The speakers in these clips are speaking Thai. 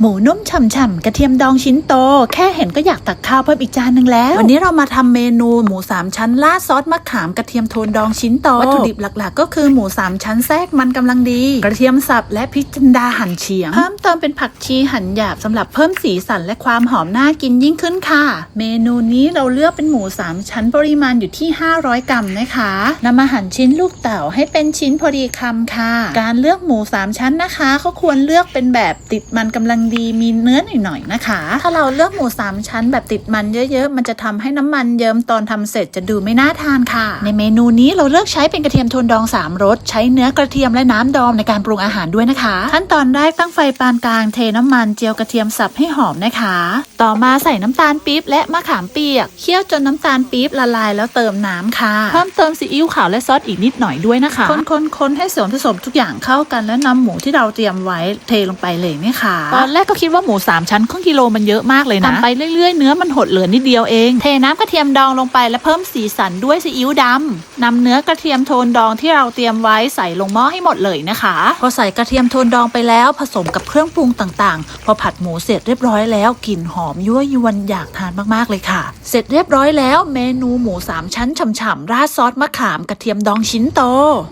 หมูนุ่มฉ่ำๆกระเทียมดองชิ้นโต แค่เห็นก็อยากตักข้าวเพิ่มอีกจานหนึ่งแล้ว วันนี้เรามาทำเมนูหมูสามชั้นราดซอสมะขามกระเทียมโทนดองชิ้นโตวัตถุดิบหลักๆ ก็คือหมูสามชั้นแทรกมันกำลังดี กระเทียมสับและพริกจินดาหั่นเฉียง เพิ่มเติมเป็นผักชีหั่นหยาบสำหรับเพิ่มสีสันและความหอมน่ากินยิ่งขึ้นค่ะ เมนูนี้เราเลือกเป็นหมูสามชั้นปริมาณอยู่ที่ 500 กรัมนะคะนำมาหั่นชิ้นลูกเต๋าให้เป็นชิ้นพอดีคำค่ะ การเลือกหมูสามชั้นนะคะเขาควรเลือกเป็นแบบติดมันกำลังดีมีเนื้อหน่อยๆนะคะ ถ้าเราเลือกหมูสามชั้นแบบติดมันเยอะๆ มันจะทำให้น้ำมันเยิ้มตอนทำเสร็จจะดูไม่น่าทานค่ะ ในเมนูนี้เราเลือกใช้เป็นกระเทียมโทนดอง3รสใช้เนื้อกระเทียมและน้ำดองในการปรุงอาหารด้วยนะคะ ขั้นตอนแรกตั้งไฟปานกลางเทน้ำมันเจียวกระเทียมสับให้หอมนะคะ ต่อมาใส่น้ำตาลปี๊บและมะขามเปียกเคี่ยวจนน้ำตาลปี๊บละลายแล้วเติมน้ำค่ะเพิ่มเติมซีอิ๊วขาวและซอสอีกนิดหน่อยด้วยนะคะ คนๆๆให้ส่วนผสมทุกอย่างเข้ากันแล้วนำหมูที่เราเตรียมไว้เทลงไปเลยนะคะตอนแรกก็คิดว่าหมูสามชั้นครึ่งกิโลมันเยอะมากเลยนะทำไปเรื่อยๆ เนื้อมันหดเหลือนิดเดียวเอง เทน้ำกระเทียมดองลงไปและเพิ่มสีสันด้วยซีอิ๊วดำนำเนื้อกระเทียมโทนดองที่เราเตรียมไว้ใส่ลงหม้อให้หมดเลยนะคะพอใส่กระเทียมโทนดองไปแล้วผสมกับเครื่องปรุงต่างๆ พอผัดหมูเสร็จเรียบร้อยแล้วกลิ่นหอมยั่วยวนอยากทานมากๆเลยค่ะ เสร็จเรียบร้อยแล้วเมนูหมูสามชั้นฉ่ำๆราดซอสมะขามกระเทียมดองชิ้นโต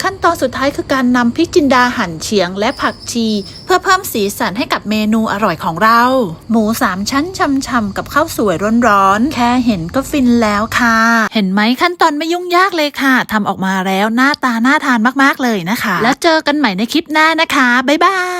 ขั้นตอนสุดท้ายคือการนำพริกจินดาหั่นเฉียงและผักชี เพื่อเพิ่มสีสันให้กับเมนูอร่อยของเรา หมูสามชั้นฉ่ำๆกับข้าวสวยร้อนๆ แค่เห็นก็ฟินแล้วค่ะ เห็นไหมขั้นตอนไม่ยุ่งยากเลยค่ะทำออกมาแล้วหน้าตาน่าทานมากๆเลยนะคะ แล้วเจอกันใหม่ในคลิปหน้านะคะ บ๊ายบาย